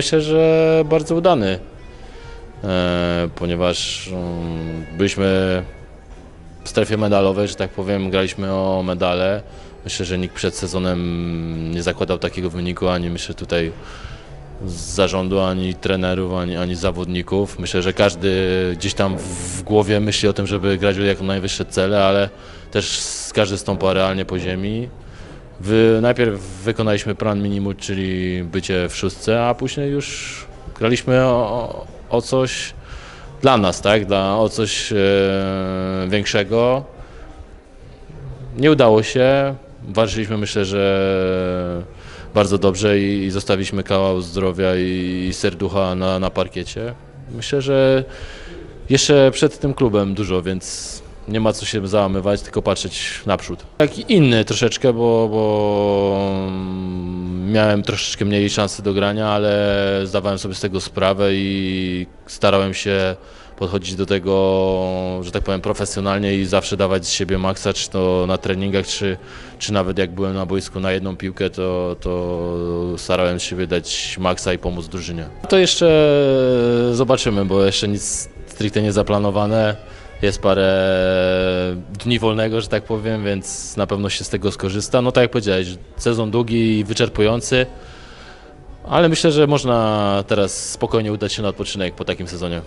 Myślę, że bardzo udany, e, ponieważ mm, byliśmy w strefie medalowej, że tak powiem, graliśmy o medale. Myślę, że nikt przed sezonem nie zakładał takiego wyniku, ani myślę tutaj z zarządu, ani trenerów, ani, ani zawodników. Myślę, że każdy gdzieś tam w głowie myśli o tym, żeby grać o jak najwyższe cele, ale też każdy stąpa realnie po ziemi. Najpierw wykonaliśmy plan minimum, czyli bycie w szóstce, a później już graliśmy o, o coś dla nas, tak? Dla, o coś e, większego. Nie udało się. Walczyliśmy myślę, że bardzo dobrze i, i zostawiliśmy kawał zdrowia i, i serducha na, na parkiecie. Myślę, że jeszcze przed tym klubem dużo, więc nie ma co się załamywać, tylko patrzeć naprzód. Taki inny troszeczkę, bo, bo mm, miałem troszeczkę mniej szansy do grania, ale zdawałem sobie z tego sprawę i starałem się podchodzić do tego, że tak powiem, profesjonalnie i zawsze dawać z siebie maksa, czy to na treningach, czy, czy nawet jak byłem na boisku na jedną piłkę, to, to starałem się dać maksa i pomóc drużynie. To jeszcze zobaczymy, bo jeszcze nic stricte nie zaplanowane. Jest parę dni wolnego, że tak powiem, więc na pewno się z tego skorzysta. No tak jak powiedziałeś, sezon długi i wyczerpujący, ale myślę, że można teraz spokojnie udać się na odpoczynek po takim sezonie.